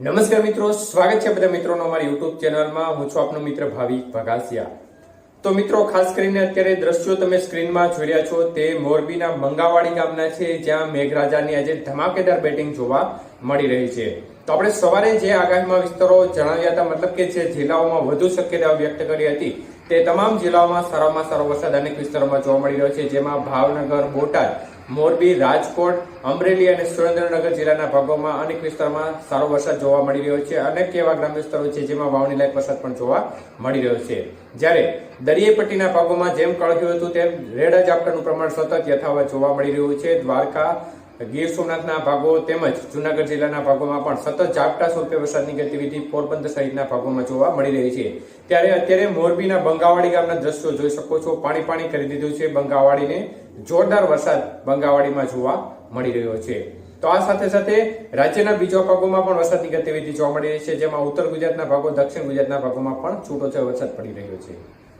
નમસ્કાર મિત્રો, સ્વાગત છે બધા મિત્રોનો અમારી યુટ્યુબ ચેનલમાં. હું છું આપનો મિત્ર ભાવિક ભગાસિયા. તો મિત્રો, ખાસ કરીને અત્યારે દ્રશ્યો તમે સ્ક્રીનમાં જોઈ રહ્યા છો તે મોરબીના મંગાવાડી ગામના છે, જ્યાં મેઘરાજાની આજે ધમાકેદાર બેટિંગ જોવા મળી રહી છે. તો આપણે સવારે જે આગાહીમાં વિસ્તારો જણાવ્યા હતા, મતલબ કે જે જિલ્લાઓમાં વધુ શક્યતાઓ વ્યક્ત કરી હતી, તે તમામ જિલ્લાઓમાં સારામાં સારો વરસાદ અનેક વિસ્તારોમાં જોવા મળી રહ્યો છે, જેમાં ભાવનગર, બોટાદ મોરબી, રાજકોટ, અમરેલી અને સુરેન્દ્રનગર જિલ્લાના ભાગોમાં અનેક વિસ્તારમાં સારો વરસાદ જોવા મળી રહ્યો છે. અનેક એવા ગ્રામ્ય વિસ્તારો છે જેમાં વાવણી લાયક વરસાદ પણ જોવા મળી રહ્યો છે. જ્યારે દરિયાઈ પટ્ટીના ભાગોમાં જેમ કળખ્યું હતું તેમ રેડ ઝાપટાનું પ્રમાણ સતત યથાવત જોવા મળી રહ્યું છે. દ્વારકા ગીર સોમનાથના ભાગો તેમજ જુનાગઢ જિલ્લાના ભાગોમાં પણ સતત ઝાપટા સ્વરૂપે વરસાદની ગતિવિધિ પોરબંદર સહિતના ભાગોમાં જોવા મળી રહી છે. ત્યારે અત્યારે મોરબીના બંગાવાડી ગામના દ્રશ્યો જોઈ શકો છો. પાણી પાણી કરી દીધું છે. બંગાવાડીને જોરદાર વરસાદ બંગાવાડીમાં જોવા મળી રહ્યો છે. તો આ સાથે સાથે રાજ્યના બીજા ભાગોમાં પણ વરસાદની ગતિવિધિ જોવા મળી રહી છે. જેમાં ઉત્તર ગુજરાતના ભાગો, દક્ષિણ ગુજરાતના ભાગોમાં પણ છૂટો વરસાદ પડી રહ્યો છે.